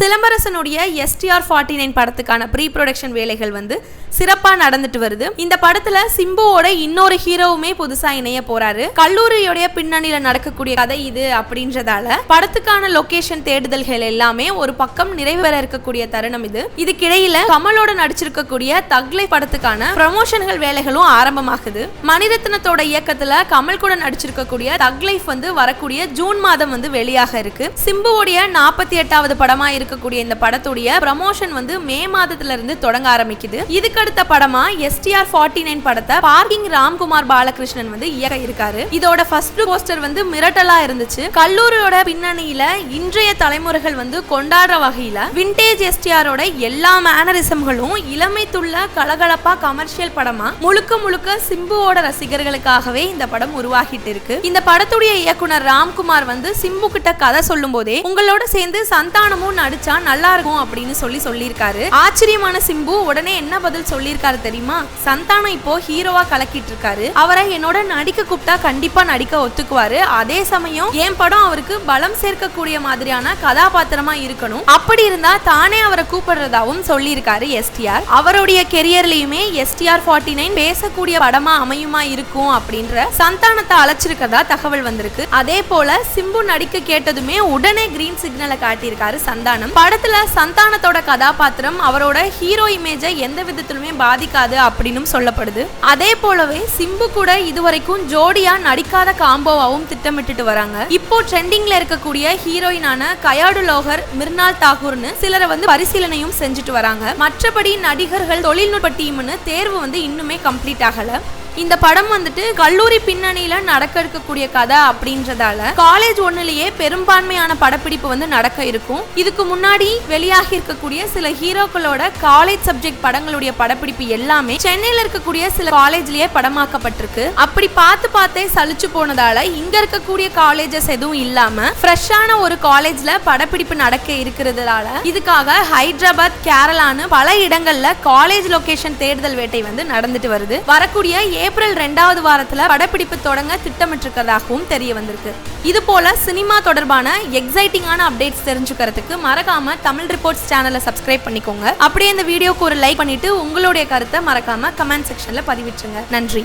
சிலம்பரசனுடைய STR forty nine படத்துக்கான pre production வேலைகள் வந்து சிறப்பாக நடந்துட்டு வருது. இந்த படத்துல சிம்புவோட இன்னொரு ஹீரோவுமே புதுசா இணைய போறாரு. கல்லூரியோடைய பின்னணியில நடக்கக்கூடிய கதை இது அப்படின்றதால படத்துக்கான லொகேஷன் தேடுதல்கள் எல்லாமே ஒரு பக்கம் நிறைவேற இருக்கக்கூடிய தருணம் இது. இதுக்கிடையில கமலோட நடிச்சிருக்கக்கூடிய தக்லை படத்துக்கான ப்ரமோஷன்கள் வேலைகளும் ஆரம்பமாகுது. மணிரத்னத்தோட இயக்கத்துல கமல் கூட நடிச்சிருக்கக்கூடிய தக்லைஃப் வந்து வரக்கூடிய ஜூன் மாதம் வந்து வெளியாக இருக்கு. சிம்புவோடைய நாற்பத்தி எட்டாவது படமா இருக்கக்கூடிய இந்த படத்துடைய ப்ரமோஷன் வந்து மே மாதத்துல இருந்து தொடங்க ஆரம்பிக்குது. இதுக்கடுத்த படமா எஸ்டிஆர் ஃபார்ட்டி நைன் படத்தை பார்க்கிங் ராம்குமார் பாலகிருஷ்ணன் வந்து இயக்க இருக்காரு. இதோட ஃபர்ஸ்ட் போஸ்டர் வந்து மிரட்டலா இருந்துச்சு. கல்லூரியோட பின்னணியில இன்றைய தலைமுறைகள் வந்து கொண்டாடுற வகையில விண்டேஜ் எஸ்டிஆரோட எல்லா மேனரிசம்களும் இளமைத்துள்ள கலகலப்பா கமர்ஷியல் படமா முழுக்க முழுக்க சிம்புவோட ரசிகர்களுக்காகவே இந்த படம் உருவாகிட்டு இருக்கு. இந்த படத்துடைய இயக்குனர் ராம்குமார் வந்து சிம்பு கிட்ட கதை சொல்லும் போதே உங்களோட சேர்ந்து சந்தானமும் நடிச்சா நல்லா இருக்கும் அப்படின்னு சொல்லி சொல்லியிருக்காரு. ஆச்சரியமான சிம்பு உடனே என்ன பதில் சொல்லியிருக்காரு தெரியுமா? சந்தானம் இப்போ ஹீரோவா கலக்கிட்டு இருக்காரு அவரை என்னோட நடிக்க கூப்பிட்டா கண்டிப்பா நடிக்க ஒத்துக்குவாரு. அதே சமயம் என் படம் அவருக்கு பலம் சேர்க்கக்கூடிய மாதிரியான கதாபாத்திரமா இருக்கணும். அப்படி இருந்தா தானே அவரை கூப்பிடுறதாவும் சொல்லியிருக்காரு எஸ்டிஆர் அவருடைய கெரியர்லயுமே எஸ்டிஆர் ஃபார்ட்டி நைன் பேசக்கூடிய படமா அமையுமா இருக்கும் அப்படின்ற சந்தானத்தை அழைச்சிருக்கதா தகவல் வந்திருக்கு. அதே போல சிம்பு நடிக்க கேட்டதுமே உடனே கிரீன் சிக்னலை காட்டியிருக்காரு சந்தானம். படத்துல சந்தானத்தோட கதாபாத்திரம் அவரோட ஹீரோ இமேஜை எந்த விதத்திலுமே பாதிக்காது அப்படின்னு சொல்லப்படுது. அதே போலவே சிம்பு கூட இதுவரைக்கும் ஜோடியா நடிக்காத காம்போவாவும் திட்டமிட்டுட்டு வராங்க. இப்போ ட்ரெண்டிங்ல இருக்கக்கூடிய ஹீரோயினான கயாடு லோகர் மிர்னால் தாகூர்னு சிலரை வந்து பரிசீலனையும் செஞ்சுட்டு வராங்க. மற்றபடி நடிகர்கள் தொழில்நுட்ப டீம்னு தேர்வு வந்து இன்னுமே கம்ப்ளீட் ஆகல. இந்த படம் வந்துட்டு கல்லூரி பின்னணியில நடக்க இருக்கக்கூடிய கதை அப்படின்றதால காலேஜ் ஒன்னுலயே பெரும்பான்மையான படப்பிடிப்பு வந்து நடக்க இருக்கும். இதுக்கு முன்னாடி வெளியாகி இருக்கக்கூடிய சில ஹீரோக்களோட காலேஜ் சப்ஜெக்ட் படங்களுடைய படப்பிடிப்பு எல்லாமே சென்னையில இருக்கக்கூடிய சில காலேஜ்லயே படமாக்கப்பட்டிருக்கு. அப்படி பார்த்து பார்த்தே சலிச்சு போனதால இங்க இருக்கக்கூடிய காலேஜஸ் எதுவும் இல்லாம ஃப்ரெஷ்ஷான ஒரு காலேஜ்ல படப்பிடிப்பு நடக்க இருக்கிறதுனால இதுக்காக ஹைதராபாத் கேரளான்னு பல இடங்கள்ல காலேஜ் லொகேஷன் தேடுதல் வேட்டை வந்து நடந்துட்டு வருது. வரக்கூடிய ஏப்ரல் ரெண்டாவது வாரத்துல படப்பிடிப்பு தொடங்க திட்டமிட்டிருக்கிறதாகவும் தெரிய வந்திருக்கு. இது போல சினிமா தொடர்பான எக்ஸைட்டிங்கான அப்டேட்ஸ் தெரிஞ்சுக்கிறதுக்கு மறக்காம தமிழ் ரிப்போர்ட்ஸ் சேனலை சப்ஸ்கிரைப் பண்ணிக்கோங்க. அப்படியே இந்த வீடியோக்கு ஒரு லைக் பண்ணிட்டு உங்களுடைய கருத்தை மறக்காம கமெண்ட் செக்ஷன்ல பதிவிட்டுருங்க. நன்றி.